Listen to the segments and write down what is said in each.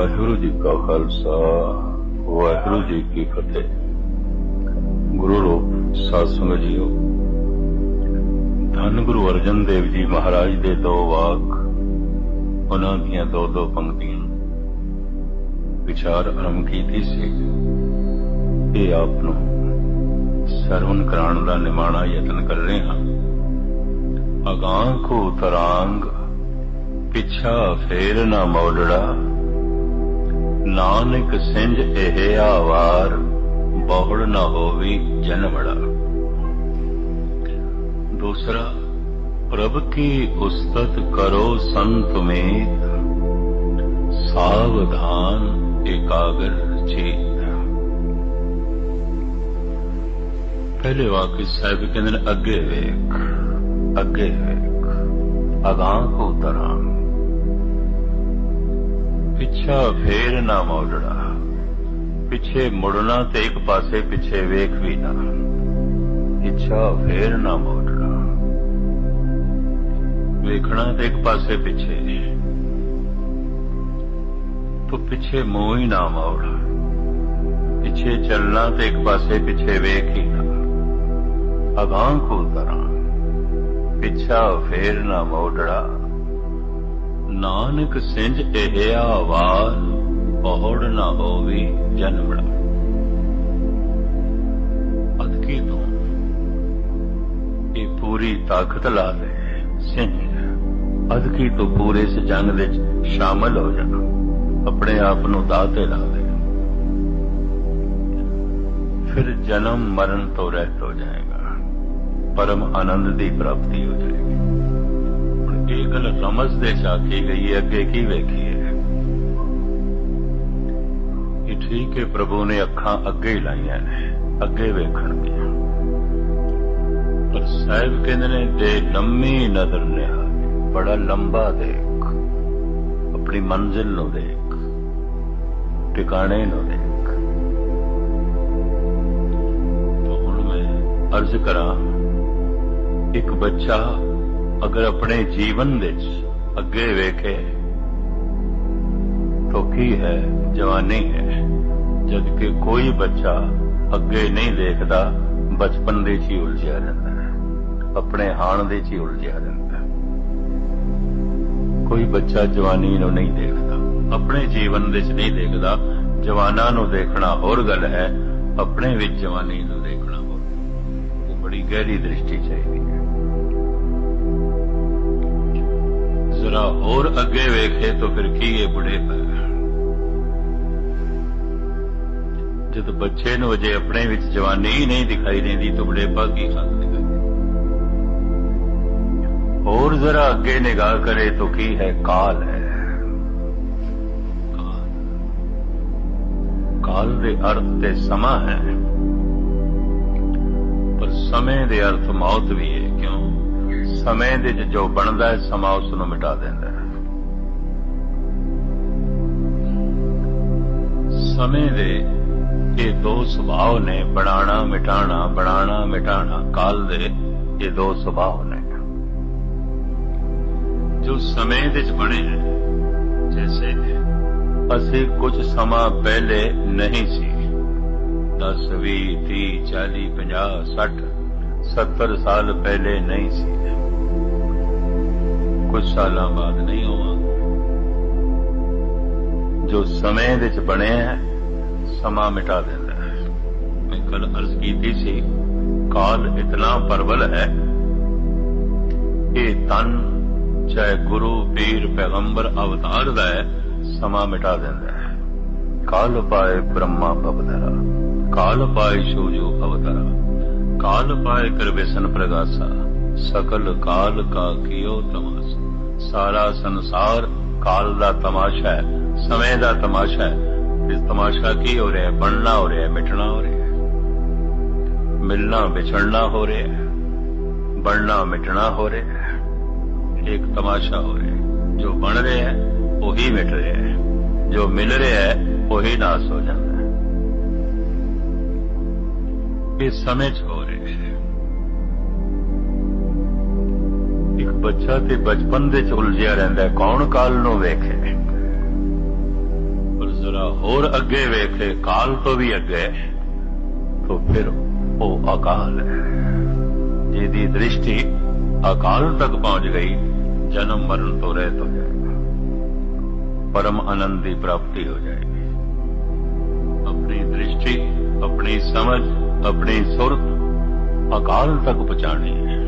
ਵਾਹਿਗੁਰੂ ਜੀ ਕਾ ਖਾਲਸਾ, ਵਾਹਿਗੁਰੂ ਜੀ ਕੀ ਫਤਿਹ। ਗੁਰੂ ਰੂਪ ਸਾਧ ਜੀਓ। ਧੰਨ ਗੁਰੂ ਅਰਜਨ ਦੇਵ ਜੀ ਮਹਾਰਾਜ ਦੇ ਦੋ ਵਾਕ, ਉਹਨਾਂ ਦੀਆਂ ਦੋ ਦੋ ਪੰਕਤੀਆਂ। ਵਿਚਾਰ ਆਰੰਭ ਕੀਤੀ ਸੀ। ਇਹ ਆਪ ਨੂੰ ਸਰਵਨ ਕਰਾਉਣ ਦਾ ਨਿਮਾਣਾ ਯਤਨ ਕਰ ਰਹੇ ਹਾਂ। ਅਗਾਂ ਕੋ ਤਰਾਂਗ, ਪਿਛਾ ਫੇਰ ਨਾ ਮੋੜੜਾ। ਨਾਨਕ ਸਿੰਜ ਇਹ ਆਵਾਰ ਬਹੁੜ ਨਾ ਹੋਵੀ ਜਨਮੜਾ दूसरा प्रभ की उस्तत करो संत में सावधान एकाग्र चेत ਪਹਿਲੇ ਵਾਕਿਆ ਸਾਹਿਬ ਕਹਿੰਦੇ ਨੇ ਅੱਗੇ ਵੇਖ ਅੱਗੇ ਵੇਖ ਅਗਾਂ ਕੋ ਤਰਾਂ ਪਿੱਛਾ ਫੇਰ ਨਾ ਮੋੜੜਾ ਪਿੱਛੇ ਮੁੜਨਾ ਤੇ ਇੱਕ ਪਾਸੇ ਪਿੱਛੇ ਵੇਖ ਵੀ ਨਾ। ਇੱਛਾ ਫੇਰ ਨਾ ਮੋੜਨਾ। ਵੇਖਣਾ ਤੇ ਇੱਕ ਪਾਸੇ ਪਿੱਛੇ। ਤੋ ਪਿੱਛੇ ਮੋਹ ਹੀ ਨਾ ਮੋੜ। ਪਿੱਛੇ ਚੱਲਣਾ ਤੇ ਇੱਕ ਪਾਸੇ ਪਿੱਛੇ ਵੇਖ ਹੀ ਨਾ। ਅਗਾਂ ਕੋ ਤਰਾਂ ਪਿੱਛਾ ਫੇਰ ਨਾ ਮੋੜੜਾ ਨਾਨਕ ਸਿੰਜ ਇਹ ਆਵਾਜ਼ ਬਹੁੜ ਨਾ ਹੋਵੇ ਜਨਮੜਾ ਅਦਕੀ ਤੋਂ ਇਹ ਪੂਰੀ ਤਾਕਤ ਲਾ ਦੇ ਸਿੰਘ ਅਦਕੀ ਤੋਂ ਪੂਰੇ ਇਸ ਜੰਗ ਵਿੱਚ ਸ਼ਾਮਲ ਹੋ ਜਾਣਾ ਆਪਣੇ ਆਪ ਨੂੰ ਦਾਅ ਤੇ ਲਾ ਦੇ। ਫਿਰ ਜਨਮ ਮਰਨ ਤੋਂ ਰਹਿਤ ਹੋ ਜਾਏਗਾ। ਪਰਮ ਆਨੰਦ ਦੀ ਪ੍ਰਾਪਤੀ ਹੋ ਜਾਏਗੀ। ਇਹ ਗੱਲ ਰਮਜ਼ ਦੇ ਚਾਖੀ ਗਈ ਹੈ, ਅੱਗੇ ਕੀ ਵੇਖੀਏ? ਇਹ ਠੀਕ ਹੈ, ਪ੍ਰਭੂ ਨੇ ਅੱਖਾਂ ਅੱਗੇ ਹੀ ਲਾਈਆਂ ਨੇ, ਅੱਗੇ ਵੇਖਣਗੀਆਂ ਪਰ ਸਾਹਿਬ ਕਹਿੰਦੇ ਨੇ ਦੇ ਲੰਮੀ ਨਜ਼ਰ ਨਿਹਾਲ ਬੜਾ ਲੰਬਾ ਦੇਖ, ਆਪਣੀ ਮੰਜ਼ਿਲ ਨੂੰ ਦੇਖ, ਟਿਕਾਣੇ ਨੂੰ ਦੇਖ। ਤਾਂ ਹੁਣ ਮੈਂ ਅਰਜ਼ ਕਰਾਂ, ਇੱਕ ਬੱਚਾ ਅਗਰ ਆਪਣੇ ਜੀਵਨ ਵਿੱਚ ਅੱਗੇ ਵੇਖੇ ਤਾਂ ਕੀ ਹੈ, ਜਵਾਨੀ ਹੈ ਜਦ ਕਿ ਕੋਈ ਬੱਚਾ ਅੱਗੇ ਨਹੀਂ ਦੇਖਦਾ, ਬਚਪਨ ਦੇ 'ਚ ਹੀ ਉਲਝਿਆ ਰਹਿੰਦਾ ਹੈ, ਆਪਣੇ ਹਾਣ ਦੇ 'ਚ ਹੀ ਉਲਝਿਆ ਰਹਿੰਦਾ ਹੈ। ਕੋਈ ਬੱਚਾ ਜਵਾਨੀ ਨੂੰ ਨਹੀਂ ਦੇਖਦਾ, ਆਪਣੇ ਜੀਵਨ ਵਿੱਚ ਨਹੀਂ ਦੇਖਦਾ, ਜਵਾਨਾਂ ਨੂੰ ਦੇਖਣਾ ਹੋਰ ਗੱਲ ਹੈ, ਆਪਣੇ ਵਿੱਚ ਜਵਾਨੀ ਨੂੰ ਦੇਖਣਾ ਹੋਰ। ਉਹ ਬੜੀ ਗਹਿਰੀ ਦ੍ਰਿਸ਼ਟੀ ਚਾਹੀਦੀ ਜ਼ਰਾ ਹੋਰ ਅੱਗੇ ਵੇਖੇ ਤਾਂ ਫਿਰ ਕੀ ਇਹ ਬੁੜੇ ਜਦ ਬੱਚੇ ਨੂੰ ਅਜੇ ਆਪਣੇ ਵਿੱਚ ਜਵਾਨੀ ਹੀ ਨਹੀਂ ਦਿਖਾਈ ਦਿੰਦੀ ਤਾਂ ਬੁਢੇਪਾ ਕੀ ਹਾਲ ਦਿਖਾਈ ਹੋਰ ਜ਼ਰਾ ਅੱਗੇ ਨਿਗਾਹ ਕਰੇ ਤਾਂ ਕੀ ਹੈ ਕਾਲ ਹੈ? ਕਾਲ ਦੇ ਅਰਥ ਤੇ ਸਮਾਂ ਹੈ, ਪਰ ਸਮੇਂ ਦੇ ਅਰਥ ਮੌਤ ਵੀ ਸਮੇਂ ਦੇ ਵਿੱਚ ਜੋ ਬਣਦਾ ਹੈ, ਸਮਾਂ ਉਸ ਨੂੰ ਮਿਟਾ ਦਿੰਦਾ ਹੈ। ਸਮੇਂ ਦੇ ਇਹ ਦੋ ਸੁਭਾਅ ਨੇ ਬਣਾਣਾ ਮਿਟਾਣਾ ਬਣਾਣਾ ਮਿਟਾਣਾ ਕਾਲ ਦੇ ਇਹ ਦੋ ਸੁਭਾਅ ਨੇ। ਜੋ ਸਮੇਂ ਦੇ ਵਿੱਚ ਬਣੇ ਨੇ, ਜੈਸੇ ਅਸੀਂ ਕੁਝ ਸਮਾਂ ਪਹਿਲੇ ਨਹੀਂ ਸੀ। 10 20 30 40 50 60 70 ਸਾਲ ਪਹਿਲੇ ਨਹੀਂ ਸੀ। ਸਾਲਾਂ ਬਾਅਦ ਨਹੀਂ ਹੋਵਾਂਗੇ। ਜੋ ਸਮੇਂ ਵਿੱਚ ਬਣਿਆ ਹੈ, ਸਮਾਂ ਮਿਟਾ ਦਿੰਦਾ ਹੈ। ਮੈਂ ਕੱਲ ਅਰਜ਼ ਕੀਤੀ ਸੀ, ਕਾਲ ਇਤਨਾ ਪਰਵਲ ਹੈ ਇਹ ਤਨ ਚਾਹੇ ਗੁਰੂ, ਪੀਰ, ਪੈਗੰਬਰ, ਅਵਤਾਰ ਦਾ ਹੈ, ਸਮਾਂ ਮਿਟਾ ਦਿੰਦਾ ਹੈ। ਕਾਲ ਪਾਏ ਬ੍ਰਹਮਾ ਭਵਧਰਾ ਕਾਲ ਪਾਏ ਸ਼ੋਜੋ ਅਵਤਾਰਾ, ਕਾਲ ਪਾਏ ਕਰਵਿਸਨ ਪ੍ਰਗਾਸਾ, ਸਕਲ ਕਾਲ ਕਾ ਕੀਓ ਤਮਾਸ਼ਾ। ਸਾਰਾ ਸੰਸਾਰ ਕਾਲ ਦਾ ਤਮਾਸ਼ਾ ਹੈ, ਸਮੇਂ ਦਾ ਤਮਾਸ਼ਾ ਹੈ। ਇਸ ਤਮਾਸ਼ਾ ਕੀ ਹੋ ਰਿਹਾ ਹੈ? ਬਣਨਾ ਹੋ ਰਿਹਾ ਹੈ, ਮਿਟਣਾ ਹੋ ਰਿਹਾ ਹੈ। ਮਿਲਣਾ, ਵਿਛੜਨਾ ਹੋ ਰਿਹਾ ਹੈ। ਬਣਨਾ, ਮਿਟਣਾ ਹੋ ਰਿਹਾ ਹੈ। ਇੱਕ ਤਮਾਸ਼ਾ ਹੋ ਰਿਹਾ ਹੈ। ਜੋ ਬਣ ਰਿਹਾ ਹੈ, ਉਹੀ ਮਿਟ ਰਿਹਾ ਹੈ। ਜੋ ਮਿਲ ਰਿਹਾ ਹੈ, ਉਹੀ ਨਾਸ ਹੋ ਜਾਂਦਾ ਹੈ। ਇਹ ਸਮੇਂ 'ਚ ਹੋ ਬੱਚਾ ਤੇ ਬਚਪਨ ਦੇ ਚ ਉਲਝਿਆ ਰਹਿੰਦਾ ਕੌਣ ਕਾਲ ਨੂੰ ਵੇਖੇ? ਪਰ ਜ਼ਰਾ ਹੋਰ ਅੱਗੇ ਵੇਖੇ, ਕਾਲ ਤੋਂ ਵੀ ਅੱਗੇ। ਤੋਂ ਫਿਰ ਉਹ ਅਕਾਲ ਹੈ। ਜਿਹਦੀ ਦ੍ਰਿਸ਼ਟੀ ਅਕਾਲ ਤੱਕ ਪਹੁੰਚ ਗਈ, ਜਨਮ ਮਰਨ ਤੋਂ ਰਹਿਤ ਹੋ ਜਾਏਗਾ। ਪਰਮ ਆਨੰਦ ਦੀ ਪ੍ਰਾਪਤੀ ਹੋ ਜਾਏਗੀ। ਆਪਣੀ ਦ੍ਰਿਸ਼ਟੀ, ਆਪਣੀ ਸਮਝ, ਆਪਣੀ ਸੁਰਤ ਅਕਾਲ ਤੱਕ ਪਹੁੰਚਾਣੀ ਹੈ।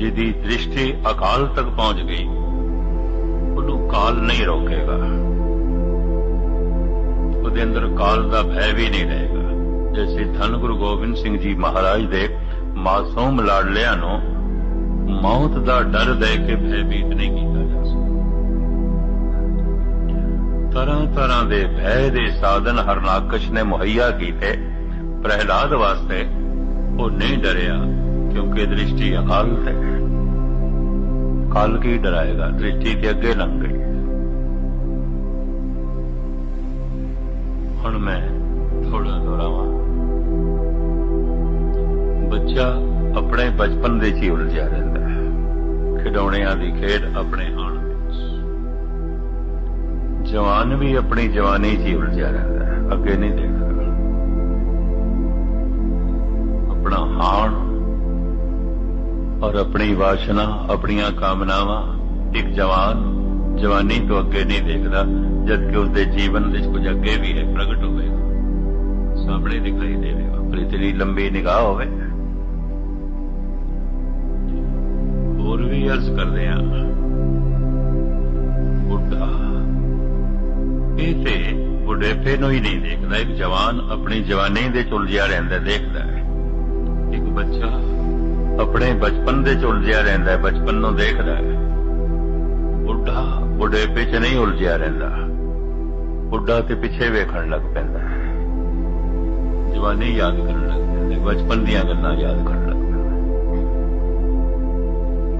ਜਿਹਦੀ ਦ੍ਰਿਸ਼ਟੀ ਅਕਾਲ ਤੱਕ ਪਹੁੰਚ ਗਈ, ਉਹਨੂੰ ਕਾਲ ਨਹੀਂ ਰੋਕੇਗਾ। ਉਹਦੇ ਅੰਦਰ ਕਾਲ ਦਾ ਭੈ ਵੀ ਨਹੀਂ ਰਹੇਗਾ। ਜੈਸੇ ਧੰਨ ਗੁਰੂ ਗੋਬਿੰਦ ਸਿੰਘ ਜੀ ਮਹਾਰਾਜ ਦੇ ਮਾਸੂਮ ਲਾਡਲਿਆਂ ਨੂੰ ਮੌਤ ਦਾ ਡਰ ਦੇ ਕੇ ਭੈਭੀਤ ਨਹੀਂ ਕੀਤਾ ਜਾ ਸਕਦਾ। ਤਰ੍ਹਾਂ ਤਰ੍ਹਾਂ ਦੇ ਭੈ ਦੇ ਸਾਧਨ ਹਰਨਾਕਸ਼ ਨੇ ਮੁਹੱਈਆ ਕੀਤੇ, ਪ੍ਰਹਿਲਾਦ ਵਾਸਤੇ ਉਹ ਨਹੀਂ ਡਰਿਆ, ਕਿਉਂਕਿ ਦ੍ਰਿਸ਼ਟੀ ਅਕਾਲ ਤੇ ਹੈ ਕੱਲ ਕੀ ਡਰਾਏਗਾ? ਦ੍ਰਿਸ਼ਟੀ ਤੇ ਅੱਗੇ ਲੰਘ ਗਈ। ਹੁਣ ਮੈਂ ਥੋੜਾ ਦੁਹਰਾਵਾਂ। ਬੱਚਾ ਆਪਣੇ ਬਚਪਨ ਦੇ ਚ ਹੀ ਉਲਝਿਆ ਰਹਿੰਦਾ ਹੈ। ਖਿਡੌਣਿਆਂ ਦੀ ਖੇਡ ਆਪਣੇ ਹਾਣ ਵਿੱਚ। ਜਵਾਨ ਵੀ ਆਪਣੀ ਜਵਾਨੀ ਚ ਉਲਝਿਆ ਰਹਿੰਦਾ ਹੈ। ਅੱਗੇ ਨਹੀਂ ਔਰ ਆਪਣੀ ਵਾਸ਼ਨਾ, ਆਪਣੀਆਂ ਕਾਮਨਾਵਾਂ, ਇੱਕ ਜਵਾਨ ਜਵਾਨੀ ਤੋਂ ਅੱਗੇ ਨਹੀਂ ਦੇਖਦਾ ਜਦ ਕਿ ਉਸਦੇ ਜੀਵਨ ਵਿੱਚ ਕੁਝ ਅੱਗੇ ਵੀ ਹੈ, ਪ੍ਰਗਟ ਹੋਵੇਗਾ। ਸਾਹਮਣੇ ਦਿਖਾਈ ਦੇਵੇਗਾ। ਪਰ ਇਤਨੀ ਲੰਬੀ ਨਿਗਾਹ ਹੋਵੇ। ਹੋਰ ਵੀ ਅਰਜ਼ ਕਰਦੇ ਆ ਬੁੱਢਾ, ਇਹ ਤੇ ਬੁਢੇਪੇ ਨੂੰ ਹੀ ਨਹੀਂ ਦੇਖਦਾ। ਇੱਕ ਜਵਾਨ ਆਪਣੀ ਜਵਾਨੀ ਦੇ ਚੁਲਝਿਆ ਰਹਿੰਦਾ, ਦੇਖਦਾ ਹੈ। ਇੱਕ ਬੱਚਾ ਆਪਣੇ ਬਚਪਨ ਦੇ ਚ ਉਲਝਿਆ ਰਹਿੰਦਾ ਹੈ, ਬਚਪਨ ਨੂੰ ਦੇਖਦਾ ਹੈ। ਬੁੱਢਾ ਬੁਢੇਪੇ ਚ ਨਹੀਂ ਉਲਝਿਆ ਰਹਿੰਦਾ। ਬੁੱਢਾ ਤੇ ਪਿੱਛੇ ਵੇਖਣ ਲੱਗ ਪੈਂਦਾ ਹੈ। ਜਵਾਨੀ ਯਾਦ ਕਰਨ ਲੱਗ ਪੈਂਦਾ ਬਚਪਨ ਦੀਆਂ ਗੱਲਾਂ ਯਾਦ ਕਰਨ ਲੱਗ ਪੈਂਦਾ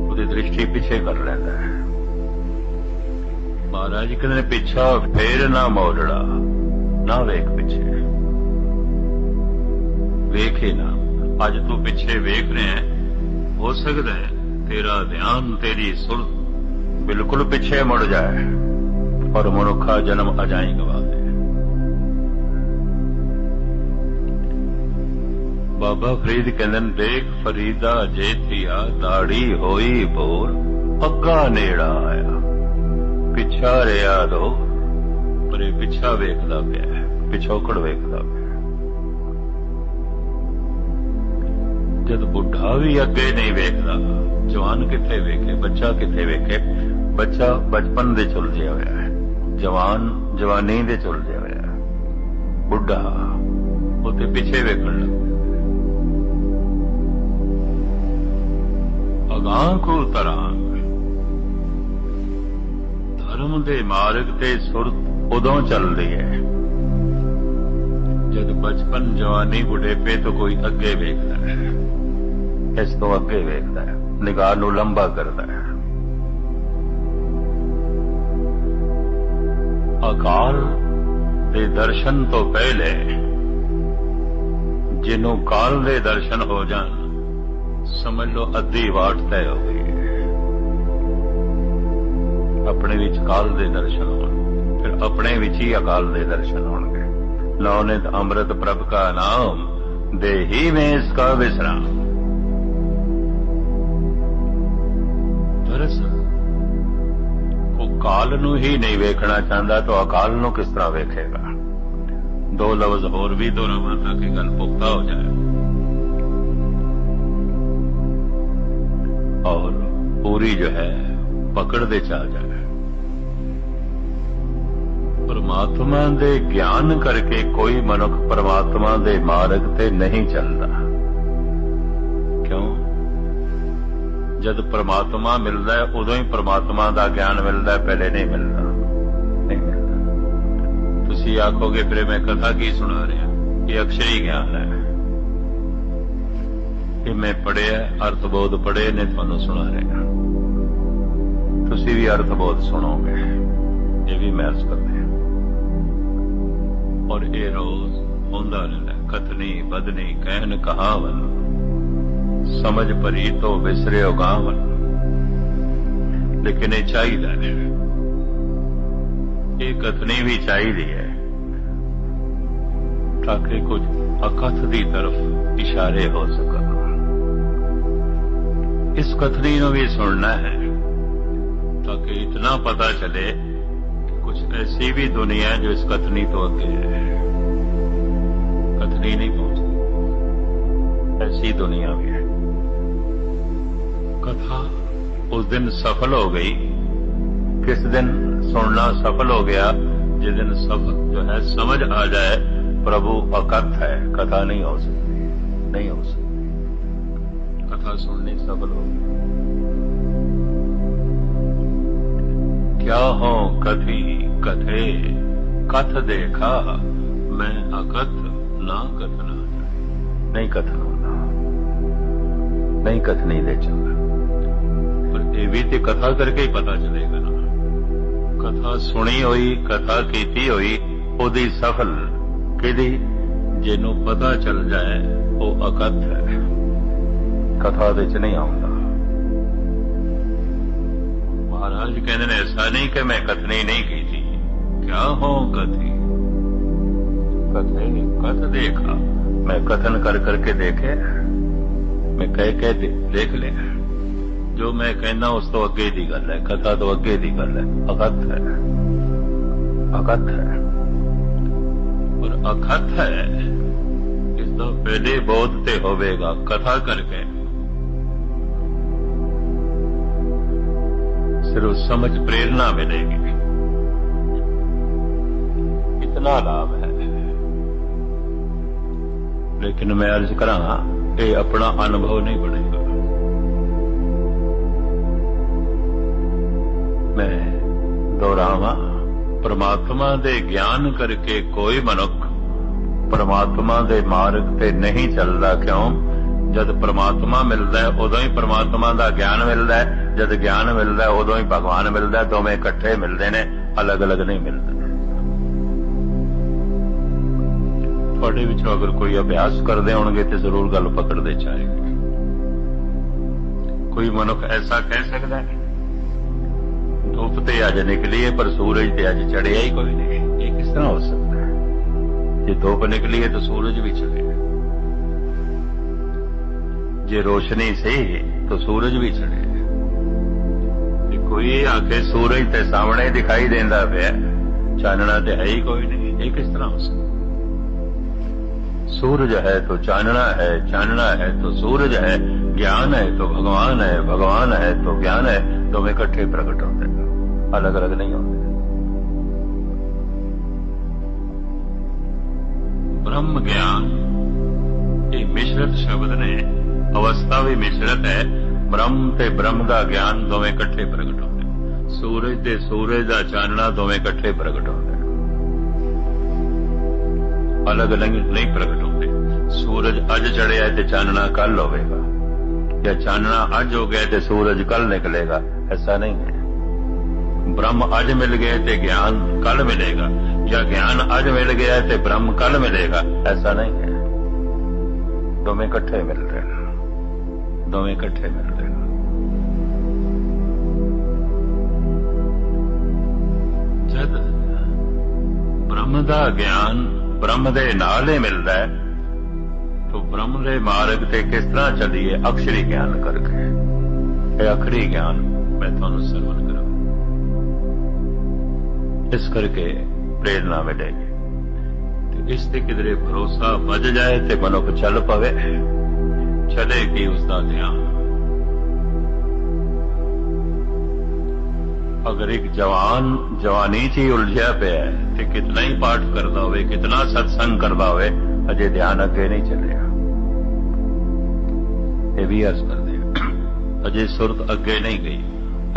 ਉਹਦੀ ਦ੍ਰਿਸ਼ਟੀ ਪਿੱਛੇ ਕਰ ਲੈਂਦਾ ਹੈ। ਮਹਾਰਾਜ ਕਹਿੰਦੇ ਪਿੱਛਾ ਫੇਰ ਨਾ ਮੋੜੜਾ, ਨਾ ਵੇਖ ਪਿੱਛੇ। ਵੇਖੇ ਨਾ, ਅੱਜ ਤੂੰ ਪਿੱਛੇ ਵੇਖ ਰਿਹਾ ਹੈ। ਹੋ ਸਕਦਾ ਹੈ। ਤੇਰਾ ਧਿਆਨ, ਤੇਰੀ ਸੁਰਤ ਬਿਲਕੁਲ ਪਿੱਛੇ ਮੁੜ ਜਾਏ ਔਰ ਮਨੁੱਖਾ ਜਨਮ ਅਜਾਈ ਗਵਾ ਦੇ। ਬਾਬਾ ਫਰੀਦ ਕਹਿੰਦੇ ਨੇ, ਦੇਖ ਫਰੀਦਾ ਜੇ ਥੀਆ, ਦਾੜੀ ਹੋਈ ਭੋਰ ਅੱਗਾ ਨੇੜਾ ਆਇਆ। ਪਿੱਛਾ ਰਿਆ ਦੋ ਪਰ ਇਹ ਪਿੱਛਾ ਵੇਖਦਾ ਪਿਆ ਪਿਛੋਕੜ ਵੇਖਦਾ ਪਿਆ ਜਦ ਬੁੱਢਾ ਵੀ ਅੱਗੇ ਨਹੀਂ ਵੇਖਦਾ, ਜਵਾਨ ਕਿੱਥੇ ਵੇਖੇ, ਬੱਚਾ ਕਿੱਥੇ ਵੇਖੇ? ਬੱਚਾ ਬਚਪਨ ਦੇ ਚੁਲਝਿਆ ਹੋਇਆ ਹੈ, ਜਵਾਨ ਜਵਾਨੀ ਦੇ ਚੁਲਝਿਆ ਹੋਇਆ ਹੈ। ਬੁੱਢਾ ਉਹਦੇ ਪਿੱਛੇ ਵੇਖਣ ਲੱਗ ਅਗਾਂ ਕੋ ਤਰਾਂ ਧਰਮ ਦੇ ਮਾਰਗ ਤੇ ਸੁਰਤ ਉਦੋਂ ਚੱਲਦੀ ਹੈ, ਜਦ ਬਚਪਨ ਜਵਾਨੀ ਬੁਢੇਪੇ ਤੋਂ ਕੋਈ ਅੱਗੇ ਵੇਖਦਾ ਇਸ ਤੋਂ ਅੱਗੇ ਵੇਖਦਾ ਹੈ। ਨਿਗਾਹ ਨੂੰ ਲੰਬਾ ਕਰਦਾ ਹੈ। ਅਕਾਲ ਦੇ ਦਰਸ਼ਨ ਤੋਂ ਪਹਿਲੇ ਜਿਹਨੂੰ ਕਾਲ ਦੇ ਦਰਸ਼ਨ ਹੋ ਜਾਣ, ਸਮਝ ਲਓ ਅੱਧੀ ਵਾਟ ਤੈ ਹੋ ਗਈ ਆਪਣੇ ਵਿੱਚ ਕਾਲ ਦੇ ਦਰਸ਼ਨ ਹੋਣ, ਫਿਰ ਆਪਣੇ ਵਿੱਚ ਹੀ ਅਕਾਲ ਦੇ ਦਰਸ਼ਨ ਹੋਣਗੇ। ਨੌਨਿਤ ਅੰਮ੍ਰਿਤ ਪ੍ਰਭ ਕਾ ਨਾਮ ਦੇਹੀ ਮੇਂ ਇਸ ਕਾ ਵਿਸਰਾਮ। ਦਰਸ ਉਹ ਕਾਲ ਨੂੰ ਹੀ ਨਹੀਂ ਵੇਖਣਾ ਚਾਹੁੰਦਾ ਤਾਂ ਅਕਾਲ ਨੂੰ ਕਿਸ ਤਰ੍ਹਾਂ ਵੇਖੇਗਾ? ਦੋ ਲਫ਼ਜ਼ ਹੋਰ ਵੀ ਦੋਹਰਾਵਾਂ ਤਾਂ ਕਿ ਗੱਲ ਪੁਖਤਾ ਹੋ ਜਾਏ। ਔਰ ਪੂਰੀ ਜੋ ਹੈ, ਪਕੜ ਦੇ ਚਾ ਜਾਏ ਪਰਮਾਤਮਾ ਦੇ ਗਿਆਨ ਕਰਕੇ ਕੋਈ ਮਨੁੱਖ ਪਰਮਾਤਮਾ ਦੇ ਮਾਰਗ ਤੇ ਨਹੀਂ ਚੱਲਦਾ। ਜਦ ਪਰਮਾਤਮਾ ਮਿਲਦਾ ਹੈ, ਉਦੋਂ ਹੀ ਪਰਮਾਤਮਾ ਦਾ ਗਿਆਨ ਮਿਲਦਾ ਹੈ, ਪਹਿਲੇ ਨਹੀਂ ਮਿਲਦਾ। ਨਹੀਂ ਮਿਲਦਾ। ਤੁਸੀਂ ਆਖੋਗੇ, ਫਿਰ ਮੈਂ ਕਥਾ ਕੀ ਸੁਣਾ ਰਿਹਾ? ਇਹ ਅਕਸ਼ਰੀ ਗਿਆਨ ਹੈ। ਇਹ ਮੈਂ ਪੜਿਆ ਅਰਥਬੋਧ ਪੜੇ ਨੇ ਤੁਹਾਨੂੰ ਸੁਣਾ ਰਿਹਾ। ਤੁਸੀਂ ਵੀ ਅਰਥ ਬੋਧ ਸੁਣੋਗੇ। ਇਹ ਵੀ ਮੈਂ ਅਰਜ਼ ਕਰਦੇ ਹਾਂ। ਔਰ ਇਹ ਰੋਜ਼ ਹੁੰਦਾ ਰਹਿੰਦਾ ਕਥਨੀ, ਬਦਨੀ, ਕਹਿਣ ਕਹਾਵਨ ਸਮਝ ਪਰੀ ਤੋਂ ਵਿਸਰਿਓ ਗਾਵਨ ਲੇਕਿਨ ਇਹ ਚਾਹੀਦਾ ਨਹੀਂ ਇਹ ਕਥਨੀ ਵੀ ਚਾਹੀਦੀ ਹੈ ਤਾਂ ਕਿ ਕੁਝ ਅਕਥ ਦੀ ਤਰਫ ਇਸ਼ਾਰੇ ਹੋ ਸਕਣ ਇਸ ਕਥਨੀ ਨੂੰ ਵੀ ਸੁਣਨਾ ਹੈ ਤਾਂ ਕਿ ਇਤਨਾ ਪਤਾ ਚਲੇ ਕਿ ਕੁਝ ਐਸੀ ਵੀ ਦੁਨੀਆ ਹੈ ਜੋ ਇਸ ਕਥਨੀ ਤੋਂ ਅੱਗੇ ਹੈ ਕਥਨੀ कथा उस दिन सफल हो गई। किस दिन सुनना सफल हो गया, जिस दिन सफल जो है समझ आ जाए, प्रभु अकथ है। कथा नहीं हो सकती। नहीं हो सकती। कथा सुननी सफल हो क्या हो कथी? कथे? कथ देखा, मैं अकथ ना कथना। नहीं कथना नहीं कथ नहीं दे चाहूँगा ਤੇ ਕਥਾ ਕਰਕੇ ਹੀ ਪਤਾ ਚਲੇਗਾ ਨਾ। ਕਥਾ ਸੁਣੀ ਹੋਈ, ਕਥਾ ਕੀਤੀ ਹੋਈ, ਉਹਦੀ ਸਫਲ ਕਿਹਦੀ? ਜਿਹਨੂੰ ਪਤਾ ਚੱਲ ਜਾਏ, ਉਹ ਅਕਥ ਹੈ। ਕਥਾ ਵਿੱਚ ਨਹੀਂ ਆਉਂਦਾ। ਮਹਾਰਾਜ ਕਹਿੰਦੇ ਨੇ, ਐਸਾ ਨਹੀਂ ਕਿ ਮੈਂ ਕਥਨੀ ਨਹੀਂ ਕੀਤੀ। ਕਿਆ ਹੋ ਕਥੀ? ਕਥਨੀ ਕਥ ਦੇਖਾ। ਮੈਂ ਕਥਨ ਕਰ ਕਰਕੇ ਦੇਖੇ ਮੈਂ ਕਹਿ ਕੇ ਦੇਖ ਲਿਆ। ਜੋ ਮੈਂ ਕਹਿੰਦਾ ਉਸ ਤੋਂ ਅੱਗੇ ਦੀ ਗੱਲ ਹੈ ਕਥਾ ਤੋਂ ਅੱਗੇ ਦੀ ਗੱਲ ਹੈ ਅਕਥ ਹੈ ਅਕਥ ਹੈ ਔਰ ਅਕਥ ਹੈ ਇਸ ਦਾ ਪਹਿਲੇ ਬੋਧ ਤੇ ਹੋਵੇਗਾ ਕਥਾ ਕਰਕੇ सिर्फ समझ प्रेरणा मिलेगी इतना लाभ है लेकिन मैं अर्ज करा ये अपना अनुभव नहीं बनेगा ਮੈਂ ਦੁਹਰਾਵਾਂ ਪ੍ਰਮਾਤਮਾ ਦੇ ਗਿਆਨ ਕਰਕੇ ਕੋਈ ਮਨੁੱਖ ਪਰਮਾਤਮਾ ਦੇ ਮਾਰਗ ਤੇ ਨਹੀਂ ਚੱਲਦਾ, ਕਿਉਂ? ਜਦ ਪਰਮਾਤਮਾ ਮਿਲਦਾ, ਉਦੋਂ ਹੀ ਪਰਮਾਤਮਾ ਦਾ ਗਿਆਨ ਮਿਲਦਾ ਜਦ ਗਿਆਨ ਮਿਲਦਾ, ਉਦੋਂ ਹੀ ਭਗਵਾਨ ਮਿਲਦਾ ਦੋਵੇਂ ਇਕੱਠੇ ਮਿਲਦੇ ਨੇ, ਅਲੱਗ-ਅਲੱਗ ਨਹੀਂ ਮਿਲਦੇ। ਤੁਹਾਡੇ ਵਿੱਚੋਂ ਅਗਰ ਕੋਈ ਅਭਿਆਸ ਕਰਦੇ ਹੋਣਗੇ ਤੇ ਜ਼ਰੂਰ ਗੱਲ ਪਕੜਦੇ ਚਾਹੇਗੇ ਕੋਈ ਮਨੁੱਖ ਐਸਾ ਕਹਿ ਸਕਦਾ ਹੈ ਧੁੱਪ ਤੇ ਅੱਜ ਨਿਕਲੀ ਹੈ ਪਰ ਸੂਰਜ ਤੇ ਅੱਜ ਚੜਿਆ ਹੀ ਕੋਈ ਨਹੀਂ ਇਹ ਕਿਸ ਤਰ੍ਹਾਂ ਹੋ ਸਕਦਾ ਹੈ ਜੇ ਧੁੱਪ ਨਿਕਲੀ ਹੈ ਤਾਂ ਸੂਰਜ ਵੀ ਚੜਿਆ ਜੇ ਰੋਸ਼ਨੀ ਸੀ ਤਾਂ ਸੂਰਜ ਵੀ ਚੜੇ ਤੇ ਕੋਈ ਆਖੇ ਸੂਰਜ ਤੇ ਸਾਹਮਣੇ ਦਿਖਾਈ ਦਿੰਦਾ ਪਿਆ ਚਾਨਣਾ ਤੇ ਹੈ ਹੀ ਕੋਈ ਨਹੀਂ ਇਹ ਕਿਸ ਤਰ੍ਹਾਂ ਹੋ ਸਕਦਾ सूरज है तो चानना है चानना है तो सूरज है ज्ञान है तो भगवान है भगवान है तो ज्ञान है तो वे इकट्ठे प्रकट होते हैं अलग अलग नहीं होते ब्रह्म ज्ञान ये मिश्रित शब्द ने ਅਵਸਥਾ ਵੀ ਮਿਸ਼ਰਤ ਹੈ ਬ੍ਰਹਮ ਤੇ ਬ੍ਰਹਮ ਦਾ ਗਿਆਨ ਦੋਵੇਂ ਇਕੱਠੇ ਪ੍ਰਗਟ ਹੁੰਦੇ ਸੂਰਜ ਤੇ ਸੂਰਜ ਦਾ ਚਾਨਣਾ ਦੋਵੇਂ ਇਕੱਠੇ ਪ੍ਰਗਟ ਹੁੰਦੇ ਅਲੱਗ ਅਲੱਗ ਨਹੀਂ ਪ੍ਰਗਟ ਹੁੰਦੇ ਸੂਰਜ ਅੱਜ ਚੜਿਆ ਤੇ ਚਾਨਣਾ ਕੱਲ ਹੋਵੇਗਾ ਜਾਂ ਚਾਨਣਾ ਅੱਜ ਹੋ ਗਿਆ ਤੇ ਸੂਰਜ ਕੱਲ ਨਿਕਲੇਗਾ ਐਸਾ ਨਹੀਂ ਹੈ ਬ੍ਰਹਮ ਅੱਜ ਮਿਲ ਗਏ ਤੇ ਗਿਆਨ ਕੱਲ ਮਿਲੇਗਾ ਜਾਂ ਗਿਆਨ ਅੱਜ ਮਿਲ ਗਿਆ ਤੇ ਬ੍ਰਹਮ ਕੱਲ ਮਿਲੇਗਾ ਐਸਾ ਨਹੀਂ ਹੈ ਦੋਵੇਂ ਇਕੱਠੇ ਮਿਲ ਰਹੇ ਨੇ ਦੋਵੇਂ ਇਕੱਠੇ ਮਿਲਦੇ ਨੇ ਜਦ ਬ੍ਰਹਮ ਦਾ ਗਿਆਨ ਬ੍ਰਹਮ ਦੇ ਨਾਲ ਹੀ ਮਿਲਦਾ ਹੈ ਤਾਂ ਬ੍ਰਹਮ ਦੇ ਮਾਰਗ ਤੇ ਕਿਸ ਤਰ੍ਹਾਂ ਚੱਲੀਏ ਅਕਸ਼ਰੀ ਗਿਆਨ ਕਰਕੇ ਇਹ ਅਖਰੀ ਗਿਆਨ ਮੈਂ ਤੁਹਾਨੂੰ ਸਰਵਨ ਕਰਾਂ ਇਸ ਕਰਕੇ ਪ੍ਰੇਰਣਾ ਮਿਲੇਗੀ ਤੇ ਇਸ ਤੇ ਕਿਧਰੇ ਭਰੋਸਾ ਵੱਜ ਜਾਏ ਤੇ ਮਨੁੱਖ ਚੱਲ ਪਵੇ, ਚਲੇ ਕਿ ਉਸ ਦਾ ਧਿਆਨ। ਅਗਰ ਇੱਕ ਜਵਾਨ, ਜਵਾਨੀ 'ਚ ਹੀ ਉਲਝਿਆ ਪਿਆ ਹੈ ਤੇ ਕਿਤਨਾ ਹੀ ਪਾਠ ਕਰਦਾ ਹੋਵੇ, ਕਿਤਨਾ ਸਤਸੰਗ ਕਰਦਾ ਹੋਵੇ, ਅਜੇ ਧਿਆਨ ਅੱਗੇ ਨਹੀਂ ਚੱਲਿਆ। ਇਹ ਵੀ ਅਰਜ਼ ਕਰਦੇ ਹਾਂ। ਅਜੇ ਸੁਰਤ ਅੱਗੇ ਨਹੀਂ ਗਈ।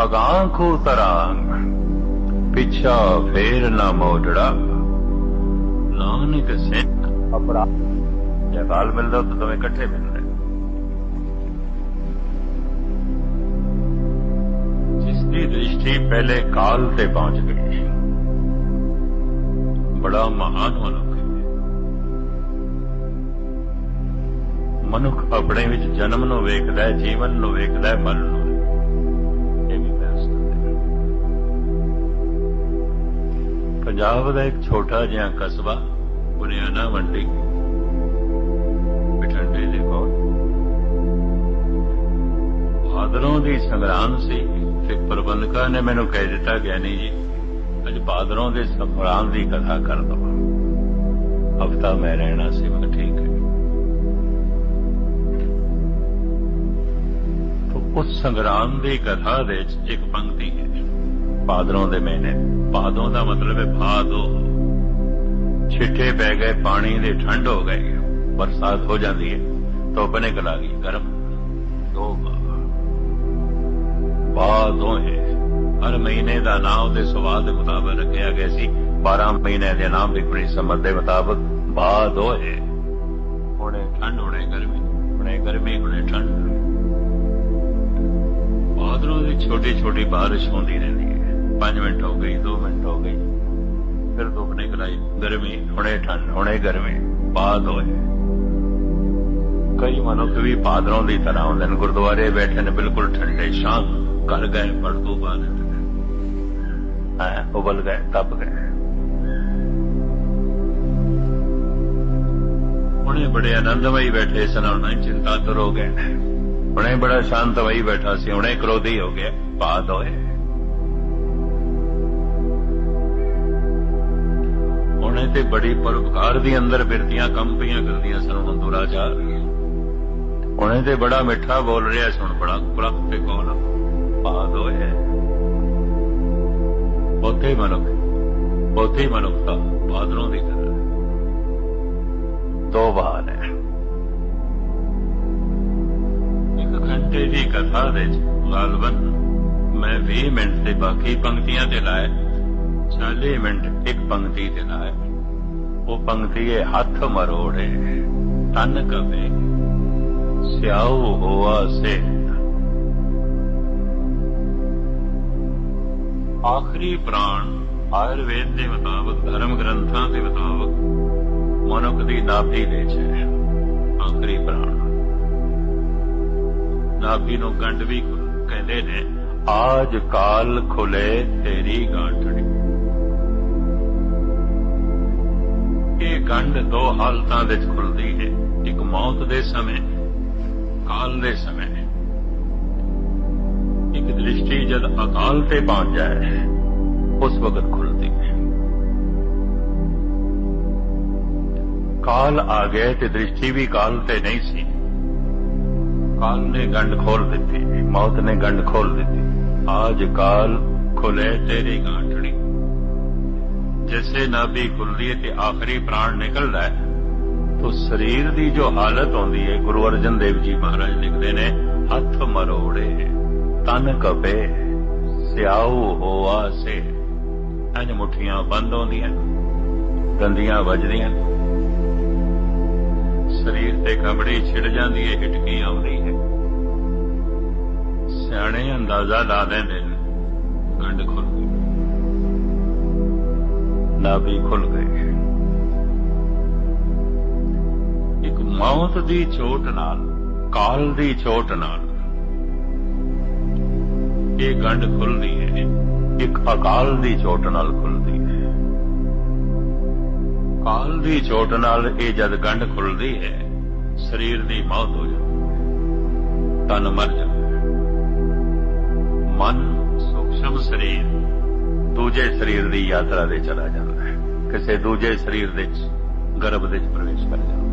ਅਗਾਂ ਕੋ ਤਰਾਂਗ। ਪਿੱਛਾ ਫੇਰ ਨਾ ਮੋੜੜਾ। ਨਾਨਕ ਸਿੰਘ। ਅਪਰਾ ਜੇ ਕਾਲ ਮਿਲਦਾ ਤਾਂ ਦੋਵੇਂ ਇਕੱਠੇ ਮਿਲਦੇ। ਜਿਸ ਦੀ ਦ੍ਰਿਸ਼ਟੀ ਪਹਿਲੇ ਕਾਲ ਤੇ ਪਹੁੰਚ ਗਈ ਬੜਾ ਮਹਾਨ ਮਨੁੱਖ ਮਨੁੱਖ ਆਪਣੇ ਵਿੱਚ ਜਨਮ ਨੂੰ ਵੇਖਦਾ ਹੈ ਜੀਵਨ ਨੂੰ ਵੇਖਦਾ ਹੈ ਮਰਨ ਨੂੰ ਪੰਜਾਬ ਦਾ ਇੱਕ ਛੋਟਾ ਜਿਹਾ ਕਸਬਾ ਬੁਨਿਆਣਾ ਮੰਡੀ। ਬਠਿੰਡੇ ਦੇ ਕੋਲ। ਬਾਦਲੋਂ ਦੀ ਸੰਗਰਾਮ ਸੀ। ਤੇ ਪ੍ਰਬੰਧਕਾਂ ਨੇ ਮੈਨੂੰ ਕਹਿ ਦਿੱਤਾ, ਗਿਆਨੀ ਜੀ, ਅੱਜ ਬਾਦਲੋਂ ਦੇ ਸੰਗਰਾਮ ਦੀ ਕਥਾ ਕਰ ਦੋ। ਹਫਤਾ ਮੈਂ ਰਹਿਣਾ ਸੀ, ਮੈਂ ਠੀਕ ਹੈ। ਉਸ ਸੰਗਰਾਮ ਦੀ ਕਥਾ ਦੇ ਵਿੱਚ ਇੱਕ ਪੰਕਤੀ ਹੈ। ਬਾਦਲੋਂ ਦੇ ਮਹੀਨੇ ਬਾਦੋਂ ਦਾ ਮਤਲਬ ਹੈ ਭਾਦੋ ਛਿੱਟੇ ਪੈ ਗਏ, ਪਾਣੀ ਦੇ ਠੰਡ ਹੋ ਗਈ। ਬਰਸਾਤ ਹੋ ਜਾਂਦੀ ਹੈ। ਧੁੱਪ ਨਿਕਲ ਆ ਗਈ। ਗਰਮ। ਦੋ ਬਾਦੋਂ ਹੈ। ਹਰ ਮਹੀਨੇ ਦਾ ਨਾਮ ਉਹਦੇ ਸਵਾਦ ਦੇ ਮੁਤਾਬਕ ਰੱਖਿਆ ਗਿਆ ਸੀ। 12 ਮਹੀਨੇ ਦੇ ਨਾਮ ਵਿਕਰੀ ਸਮਝ ਦੇ ਮੁਤਾਬਕ ਬਾਦੋਂ ਹੈ। ਹੁਣੇ ਠੰਡ, ਹੁਣੇ ਗਰਮੀ। ਹੁਣੇ ਗਰਮੀ, ਹੁਣੇ ਠੰਡ। ਬਾਦਲੋਂ ਦੀ ਛੋਟੀ ਛੋਟੀ ਬਾਰਿਸ਼ ਹੁੰਦੀ ਰਹਿੰਦੀ ਹੈ। 5 ਮਿੰਟ ਹੋ ਗਈ 2 ਮਿੰਟ ਹੋ ਗਈ। ਫਿਰ ਧੁੱਪ ਨਿਕਲ ਆਈ, ਗਰਮੀ, ਹੁਣੇ ਠੰਡ, ਹੁਣੇ ਗਰਮੀ, ਬਾਦ ਹੋਏ ਕਈ ਮਨੁੱਖ ਵੀ ਬਾਦਲੋਂ ਦੀ ਤਰ੍ਹਾਂ ਹੁੰਦੇ ਨੇ, ਗੁਰਦੁਆਰੇ ਬੈਠੇ ਨੇ, ਬਿਲਕੁਲ ਠੰਡੇ, ਸ਼ਾਂਤ ਕਰ ਗਏ ਪੜ ਤੋਂ ਬਾਅਦ ਹੈ, ਉਬਲ ਗਏ ਤਪ ਗਏ। ਹੁਣੇ ਬੜੇ ਆਨੰਦਮਈ ਬੈਠੇ ਸਨ, ਉਹਨਾਂ ਚਿੰਤਾ ਤੁਰ ਹੋ ਗਏ ਹੁਣੇ ਬੜਾ ਸ਼ਾਂਤਮਈ ਬੈਠਾ ਸੀ, ਹੁਣੇ ਕ੍ਰੋਧੀ ਹੋ ਗਿਆ, ਬਾਦ ਹੋਏ। ਹੁਣੇ ਤੇ ਬੜੀ ਪਰਉਪਕਾਰ ਦੀ ਅੰਦਰ ਬਿਰਤੀਆਂ ਕੰਮ ਪਈਆਂ ਕਰਦੀਆਂ ਸਨ ਹੁਣ ਦੁਰਾਚਾਰ ਹੁਣੇ ਤੇ ਬੜਾ ਮਿੱਠਾ ਬੋਲ ਰਿਹਾ ਸੁਣ ਬੜਾ ਪ੍ਰਖ ਤੇ ਕੌਣ ਬਾਦ ਹੋਏ ਬਹੁਤੇ ਮਨੁੱਖ ਬਹੁਤੇ ਮਨੁੱਖਤਾ ਬਾਦਲੋਂ ਦੀ ਤਰ੍ਹਾਂ ਦੋ ਬਾਦ ਹੈ ਇੱਕ ਘੰਟੇ ਦੀ ਕਥਾ ਦੇ ਗਾਲਬਨ ਮੈਂ 20 ਮਿੰਟ ਤੇ ਬਾਕੀ ਪੰਕਤੀਆਂ ਤੇ ਲਾਏ 40 ਮਿੰਟ ਇੱਕ ਪੰਕਤੀ ਦੇ ਨਾਲ ਉਹ ਪੰਕਤੀ ਹੈ ਹੱਥ ਮਰੋੜੇ ਤਨ ਕਵੇ ਸਿਆਉ ਹੋਆ ਸੇ ਆਖਰੀ ਪ੍ਰਾਣ ਆਯੁਰਵੇਦ ਦੇ ਮੁਤਾਬਕ ਧਰਮ ਗ੍ਰੰਥਾਂ ਦੇ ਮੁਤਾਬਕ ਮਨੁੱਖ ਦੀ ਨਾਭੀ ਵਿੱਚ ਹੈ ਆਖਰੀ ਪ੍ਰਾਣ ਨਾਭੀ ਨੂੰ ਗੰਢ ਵੀ ਕਹਿੰਦੇ ਨੇ ਆਜ ਕਾਲ ਖੁਲੇ ਤੇਰੀ ਗਾਂਠੜੀ ਇਹ ਗੰਢ ਦੋ ਹਾਲਤਾਂ ਵਿੱਚ ਖੁੱਲਦੀ ਹੈ। ਇੱਕ ਮੌਤ ਦੇ ਸਮੇਂ, ਕਾਲ ਦੇ ਸਮੇਂ ਇੱਕ ਦ੍ਰਿਸ਼ਟੀ ਜਦ ਅਕਾਲ ਤੇ ਪਹੁੰਚ ਜਾਏ, ਉਸ ਵਕਤ ਖੁੱਲਦੀ ਹੈ। ਕਾਲ ਆ ਗਏ ਤੇ ਦ੍ਰਿਸ਼ਟੀ ਵੀ ਕਾਲ ਤੇ ਨਹੀਂ ਸੀ। ਕਾਲ ਨੇ ਗੰਢ ਖੋਲ ਦਿੱਤੀ, ਮੌਤ ਨੇ ਗੰਢ ਖੋਲ ਦਿੱਤੀ। ਆਜ ਕਾਲ ਖੁਲੇ ਤੇਰੀ ਗਾਂਠ ਜੈਸੇ ਨਾਭੀ ਖੁੱਲਦੀ ਹੈ ਤੇ ਆਖਰੀ ਪ੍ਰਾਣ ਨਿਕਲਦਾ ਹੈ ਤੋ ਸਰੀਰ ਦੀ ਜੋ ਹਾਲਤ ਹੁੰਦੀ ਹੈ ਗੁਰੂ ਅਰਜਨ ਦੇਵ ਜੀ ਮਹਾਰਾਜ ਲਿਖਦੇ ਨੇ, ਹੱਥ ਮਰੋੜੇ, ਤਨ ਕਪੇ, ਸਿਆਉ ਹੋਆ ਸੇ। ਅੰਜ ਮੁਠੀਆਂ ਬੰਦ ਹੁੰਦੀਆਂ, ਗੰਦੀਆਂ ਵੱਜਦੀਆਂ। ਸਰੀਰ ਤੇ ਕਮੜੀ ਛਿੜ ਜਾਂਦੀ ਹੈ ਹਿਟਕੀ ਆਉਂਦੀ ਹੈ ਸਿਆਣੇ ਅੰਦਾਜ਼ਾ ਲਾ ਦਿੰਦੇ ਨੇ ਗੰਢ ਖੁੱਲ ਨਾਭੀ ਖੁੱਲ ਗਈ ਇੱਕ ਮੌਤ ਦੀ ਚੋਟ ਨਾਲ, ਕਾਲ ਦੀ ਚੋਟ ਨਾਲ ਇਹ ਗੰਢ ਖੁੱਲਦੀ ਹੈ, ਇੱਕ ਅਕਾਲ ਦੀ ਚੋਟ ਨਾਲ ਖੁੱਲਦੀ ਹੈ। ਕਾਲ ਦੀ ਚੋਟ ਨਾਲ ਇਹ ਜਦ ਗੰਢ ਖੁੱਲਦੀ ਹੈ, ਸਰੀਰ ਦੀ ਮੌਤ ਹੋ ਜਾਂਦੀ ਹੈ, ਤਨ ਮਰ ਜਾਂਦਾ ਮਨ ਸੂਖਸ਼ਮ ਸਰੀਰ ਦੂਜੇ ਸਰੀਰ ਦੀ ਯਾਤਰਾ ਦੇ ਚਲਾ ਜਾਂਦਾ ਹੈ ਕਿਸੇ ਦੂਜੇ ਸਰੀਰ ਦੇ ਗਰਭ ਦੇ ਵਿੱਚ ਪ੍ਰਵੇਸ਼ ਕਰ ਜਾਂਦਾ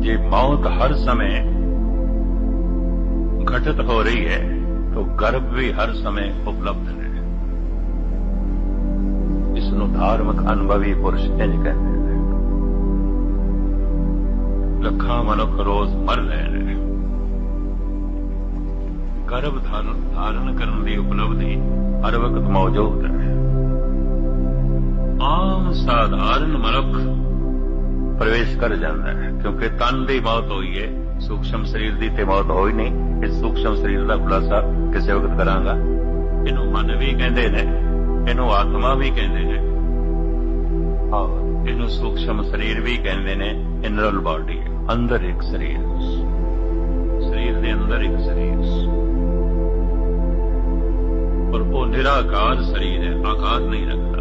ਜੇ ਮੌਤ ਹਰ ਸਮੇਂ ਘਟਤ ਹੋ ਰਹੀ ਹੈ तो गर्भ भी हर समय उपलब्ध है ਇਸ ਨੂੰ ਧਾਰਮਿਕ ਅਨੁਭਵੀ ਪੁਰਸ਼ ਇੰਜ ਕਹਿੰਦੇ ਨੇ ਲੱਖਾਂ ਮਨੁੱਖ ਰੋਜ਼ ਮਰ ਰਹੇ ਨੇ ਗਰਭ ਧਾਰਨ ਕਰਨ ਦੀ ਉਪਲਬਧੀ ਹਰ ਵਕਤ ਮੌਜੂਦ ਹੈ ਆਮ ਸਾਧਾਰਨ ਮਨੁੱਖ ਪ੍ਰਵੇਸ਼ ਕਰ ਜਾਂਦਾ ਹੈ, ਕਿਉਂਕਿ ਤਨ ਦੀ ਮੌਤ ਹੋਈ ਹੈ ਸੂਖਸ਼ਮ ਸਰੀਰ ਦੀ ਤੇ ਮੌਤ ਹੋਈ ਨਹੀਂ। ਇਸ ਸੂਖਸ਼ਮ ਸਰੀਰ ਦਾ ਖੁਲਾਸਾ ਕਿਸੇ ਵਕਤ ਕਰਾਂਗਾ। ਇਹਨੂੰ ਮਨ ਵੀ ਕਹਿੰਦੇ ਨੇ, ਇਹਨੂੰ ਆਤਮਾ ਵੀ ਕਹਿੰਦੇ ਨੇ। ਆਹ ਇਹਨੂੰ ਸੂਖਸ਼ਮ ਸਰੀਰ ਵੀ ਕਹਿੰਦੇ ਨੇ, ਇਨਰਲ ਬਾਡੀ, ਅੰਦਰ ਇੱਕ ਸਰੀਰ। ਸਰੀਰ ਦੇ ਅੰਦਰ ਇੱਕ ਸਰੀਰ। ਪਰ ਉਹ ਨਿਰਾਕਾਰ ਸਰੀਰ ਹੈ ਆਕਾਰ ਨਹੀਂ ਰੱਖਦਾ।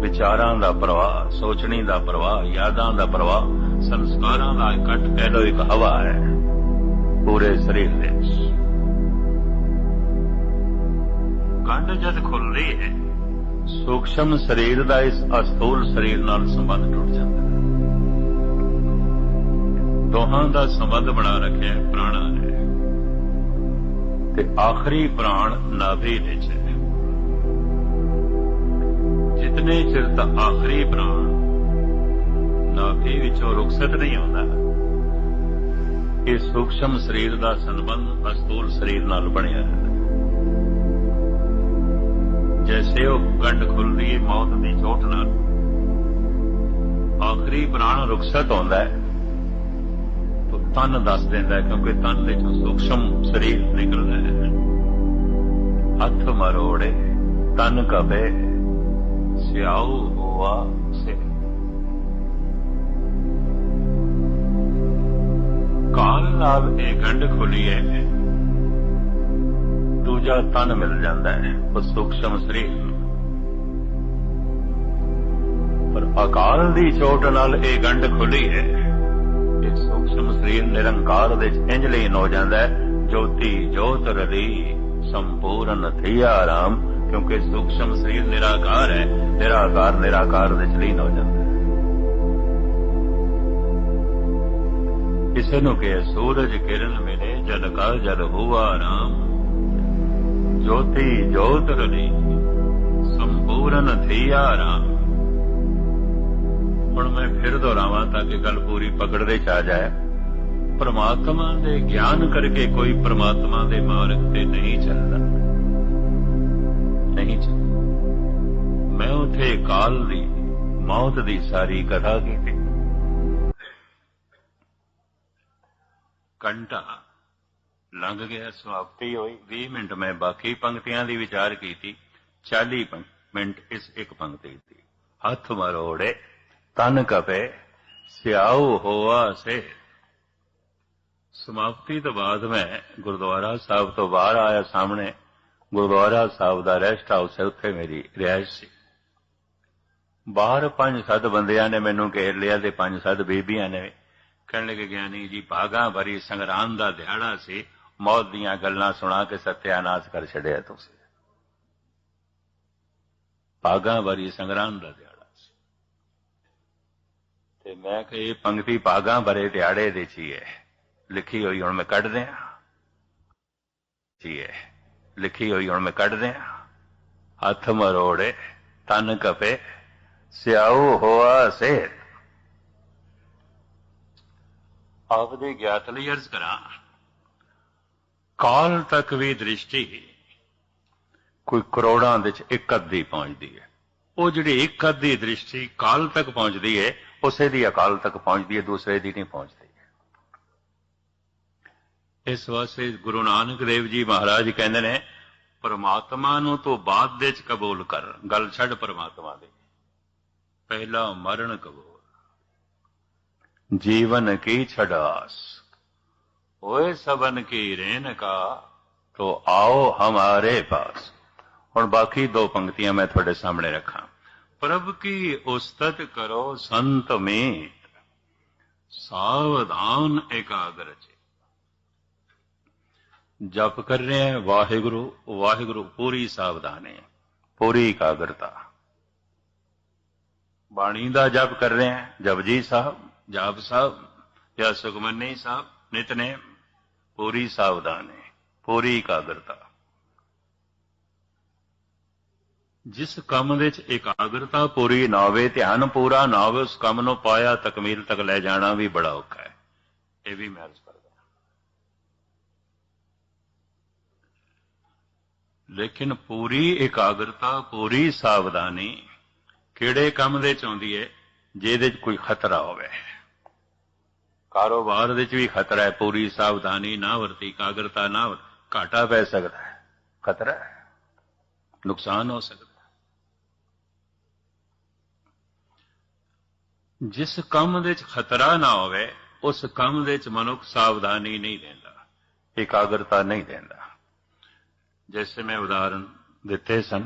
ਵਿਚਾਰਾਂ ਦਾ ਪ੍ਰਵਾਹ, ਸੋਚਣੀ ਦਾ ਪ੍ਰਵਾਹ, ਯਾਦਾਂ ਦਾ ਪ੍ਰਵਾਹ, ਸੰਸਕਾਰਾਂ ਦਾ ਇਕੱਠ ਕਹਿ ਲੋ ਇੱਕ ਹਵਾ ਹੈ। ਪੂਰੇ ਸਰੀਰ ਦੇ ਵਿੱਚ। ਕੰਡ ਜਦ ਖੁੱਲਦੀ ਹੈ, ਸੂਖਸ਼ਮ ਸਰੀਰ ਦਾ ਇਸ ਅਸਥੂਲ ਸਰੀਰ ਨਾਲ ਸੰਬੰਧ ਟੁੱਟ ਜਾਂਦਾ ਹੈ। ਦੋਹਾਂ ਦਾ ਸੰਬੰਧ ਬਣਾ ਰੱਖਿਆ ਪ੍ਰਾਣਾ ਨੇ ਤੇ ਆਖਰੀ ਪ੍ਰਾਣ ਨਾਭੀ ਵਿੱਚ ਹੈ। ਜਿਤਨੇ ਚਿਰ ਤੱਕ ਆਖਰੀ ਪ੍ਰਾਣ। ਨਾਭੀ ਵਿੱਚੋਂ ਰੁਖਸਤ ਨਹੀਂ ਹੁੰਦਾ ਇਹ ਸੂਖਸ਼ਮ ਸਰੀਰ ਦਾ ਸੰਬੰਧ ਅਸਥੂਲ ਸਰੀਰ ਨਾਲ ਬਣਿਆ ਹੈ। ਜੈਸੇ ਉਹ ਗੰਢ ਖੁੱਲਦੀ ਹੈ ਮੌਤ ਦੀ ਚੋਟ ਨਾਲ। ਆਖਰੀ ਪ੍ਰਾਣ ਰੁਖਸਤ ਹੁੰਦਾ ਹੈ। ਤਾਂ ਤਨ ਦੱਸ ਦਿੰਦਾ ਹੈ, ਕਿਉਂਕਿ ਤਨ ਦੇ ਚੋਂ ਸੂਖਸ਼ਮ ਸਰੀਰ ਨਿਕਲਦਾ ਹੈ। ਹੱਥ ਮਰੋੜੇ, ਤਨ ਕਬੇ ਸਿਆਉ ਹੋਆ ਕਾਲ ਨਾਲ ਇਹ ਗੰਢ ਖੁੱਲੀ ਹੈ ਦੂਜਾ ਤਨ ਮਿਲ ਜਾਂਦਾ ਹੈ, ਉਹ ਸੂਖਸ਼ਮ ਸਰੀਰ ਪਰ ਅਕਾਲ ਦੀ ਚੋਟ ਨਾਲ ਇਹ ਗੰਢ ਖੁੱਲੀ ਹੈ ਇਹ ਸੂਖਸ਼ਮ ਸਰੀਰ ਨਿਰੰਕਾਰ ਦੇ ਵਿੱਚ ਇੰਜ ਲੀਨ ਹੋ ਜਾਂਦਾ ਹੈ, ਜੋਤੀ ਜੋਤ ਰਲੀ ਸੰਪੂਰਨ ਥਿਆ ਰਾਮ ਕਿਉਂਕਿ ਸੂਖਸ਼ਮ ਸਰੀਰ ਨਿਰਾਕਾਰ ਹੈ, ਨਿਰਾਕਾਰ ਨਿਰਾਕਾਰ ਦੇ ਵਿੱਚ ਲੀਨ ਹੋ ਜਾਂਦਾ ਹੈ। ਨੂੰ ਕਿ ਸੂਰਜ ਕਿਰਨ ਮਿਲੇ, ਜਲ ਕਾ ਜਲ ਹੁਆ ਰਾਮ। ਜੋਤੀ ਜੋਤ ਰਲੀ, ਸੰਪੂਰਨ ਥਿਆ ਰਾਮ। ਹੁਣ ਮੈਂ ਫਿਰ ਦੁਹਰਾਵਾਂ ਤਾਂ ਕਿ ਗੱਲ ਪੂਰੀ ਪਕੜ ਦੇ ਚ ਆ ਜਾਏ। ਪਰਮਾਤਮਾ ਦੇ ਗਿਆਨ ਕਰਕੇ ਕੋਈ ਪਰਮਾਤਮਾ ਦੇ ਮਾਰਗ ਤੇ ਨਹੀਂ ਚੱਲਦਾ। ਨਹੀਂ ਚੱਲਦਾ ਮੈਂ ਉਥੇ ਕਾਲ ਦੀ ਮੌਤ ਦੀ ਸਾਰੀ ਕਥਾ ਕੀਤੀ। ਘੰਟਾ ਲੰਘ ਗਿਆ, ਸਮਾਪਤੀ ਹੋਈ। 20 ਮਿੰਟ ਮੈਂ ਬਾਕੀ ਪੰਕਤੀਆਂ ਦੀ ਵਿਚਾਰ ਕੀਤੀ। 40 ਮਿੰਟ ਇਸ ਇੱਕ ਪੰਕਤੀ ਦੀ। ਹੱਥ ਮਰੋੜੇ, ਤਨ ਕਪੇ, ਸਿਆਉ ਹੋਆ ਸੇ। ਸਮਾਪਤੀ ਤੋਂ ਬਾਅਦ ਮੈਂ ਗੁਰਦੁਆਰਾ ਸਾਹਿਬ ਤੋਂ ਬਾਹਰ ਆਇਆ ਸਾਹਮਣੇ। ਗੁਰਦੁਆਰਾ ਸਾਹਿਬ ਦਾ ਰੈਸਟ ਹਾਊਸ ਹੈ, ਉੱਥੇ ਮੇਰੀ ਰਿਹਾਇਸ਼ ਸੀ। ਬਾਹਰ ਪੰਜ ਸੱਤ ਬੰਦਿਆਂ ਨੇ ਮੈਨੂੰ ਘੇਰ ਲਿਆ ਤੇ ਪੰਜ ਸੱਤ ਬੀਬੀਆਂ ਨੇ ਕਹਿਣ ਲੱਗੇ, ਗਿਆਨੀ ਜੀ ਭਾਗਾ ਭਰੀ ਸੰਗਰਾਮ ਦਾ ਦਿਹਾੜਾ ਸੀ। ਮੌਤ ਦੀਆਂ ਗੱਲਾਂ ਸੁਣਾ ਕੇ ਸਤਿਆਨਾਸ਼ ਕਰ ਛੱਡਿਆ ਤੁਸੀਂ। ਭਾਗਾ ਭਰੀ ਸੰਗਰਾਮ ਦਾ ਦਿਹਾੜਾ ਸੀ। ਤੇ ਮੈਂ ਕਿ ਇਹ ਪੰਕਤੀ ਭਾਗਾ ਭਰੇ ਦਿਹਾੜੇ ਦੇ ਚੀ ਹੈ। ਲਿਖੀ ਹੋਈ ਹੁਣ ਮੈਂ ਕੱਢ ਦਿਆਂ। ਜੀ ਹੈ। ਲਿਖੀ ਹੋਈ ਹੁਣ ਮੈਂ ਕੱਢ ਦਿਆਂ। ਹੱਥ ਮਰੋੜੇ, ਤਨ ਕਪੇ, ਸਿਆਉ ਹੋਆ ਸੇ ਆਪ ਦੇ ਗਿਆਤ ਲਈ ਅਰਜ਼ ਕਰਾਂ, ਕਾਲ ਤੱਕ ਵੀ ਦ੍ਰਿਸ਼ਟੀ ਕੋਈ ਕਰੋੜਾਂ ਦੇ ਚ ਇੱਕ ਅੱਧੀ ਪਹੁੰਚਦੀ ਹੈ। ਉਹ ਜਿਹੜੀ ਇੱਕ ਅੱਧੀ ਦ੍ਰਿਸ਼ਟੀ ਕਾਲ ਤੱਕ ਪਹੁੰਚਦੀ ਹੈ, ਉਸੇ ਦੀ ਅਕਾਲ ਤੱਕ ਪਹੁੰਚਦੀ ਹੈ, ਦੂਸਰੇ ਦੀ ਨਹੀਂ ਪਹੁੰਚਦੀ। ਇਸ ਵਾਸਤੇ ਗੁਰੂ ਨਾਨਕ ਦੇਵ ਜੀ ਮਹਾਰਾਜ ਕਹਿੰਦੇ ਨੇ, ਪਰਮਾਤਮਾ ਨੂੰ ਤੋਂ ਬਾਅਦ ਦੇ ਚ ਕਬੂਲ ਕਰ। ਗੱਲ ਛੱਡ ਪਰਮਾਤਮਾ ਦੇ। ਪਹਿਲਾ ਮਰਨ ਕਬੂਲ। ਜੀਵਨ ਕੀ ਛਡਾਸ? ਓਏ ਸਬਨ ਕੀ ਰੇਨ ਕਾ? ਤੋ ਆਓ ਹਮਾਰੇ ਪਾਸ। ਹੁਣ ਬਾਕੀ ਦੋ ਪੰਕਤੀਆਂ ਮੈਂ ਤੁਹਾਡੇ ਸਾਹਮਣੇ ਰੱਖਾਂ। ਪ੍ਰਭ ਕੀ ਉਸਤਤ ਕਰੋ ਸੰਤ ਮੀਤ? ਸਾਵਧਾਨ ਇਕਾਗਰ ਚ ਜਪ ਕਰ ਰਹੇ ਹੈ, ਵਾਹਿਗੁਰੂ ਵਾਹਿਗੁਰੂ ਪੂਰੀ ਸਾਵਧਾਨੀ ਪੂਰੀ ਇਕਾਗਰਤਾ। ਬਾਣੀ ਦਾ ਜਪ ਕਰ ਰਹੇ ਹੈ, ਜਪਜੀ ਸਾਹਿਬ, ਜਾਪ ਸਾਹਿਬ ਜਾਂ ਸੁਖਮਨੀ ਸਾਹਿਬ, ਨਿਤਨੇਮ, ਪੂਰੀ ਸਾਵਧਾਨੀ ਪੂਰੀ ਇਕਾਗਰਤਾ। ਜਿਸ ਕੰਮ ਵਿੱਚ ਇਕਾਗਰਤਾ ਪੂਰੀ ਨਾ ਹੋਵੇ, ਧਿਆਨ ਪੂਰਾ ਨਾ ਹੋਵੇ, ਉਸ ਕੰਮ ਨੂੰ ਪਾਇਆ, ਤਕਮੀਲ ਤੱਕ ਲੈ ਜਾਣਾ ਵੀ ਬੜਾ ਔਖਾ ਹੈ। ਇਹ ਵੀ ਮੈਂ ਅਰਜ਼ ਕਰਦਾ ਲੇਕਿਨ ਪੂਰੀ ਇਕਾਗਰਤਾ, ਪੂਰੀ ਸਾਵਧਾਨੀ ਕਿਹੜੇ ਕੰਮ ਦੇ ਚ ਆਉਂਦੀ ਹੈ ਜਿਹਦੇ ਚ ਕੋਈ ਖਤਰਾ ਹੋਵੇ? ਕਾਰੋਬਾਰ ਦੇ ਚ ਵੀ ਖਤਰਾ ਹੈ, ਪੂਰੀ ਸਾਵਧਾਨੀ, ਨਾ ਵਰਤੀ ਇਕਾਗਰਤਾ, ਨਾ ਵਰ- ਘਾਟਾ ਪੈ ਸਕਦਾ ਹੈ। ਖਤਰਾ ਹੈ। ਨੁਕਸਾਨ ਹੋ ਸਕਦਾ ਜਿਸ ਕੰਮ ਦੇ ਵਿੱਚ ਖਤਰਾ ਨਾ ਹੋਵੇ, ਉਸ ਕੰਮ ਦੇ ਵਿੱਚ ਮਨੁੱਖ ਸਾਵਧਾਨੀ ਨਹੀਂ ਦਿੰਦਾ, ਇਕਾਗਰਤਾ ਨਹੀਂ ਦਿੰਦਾ। जैसे मैं उदाहरण देते सन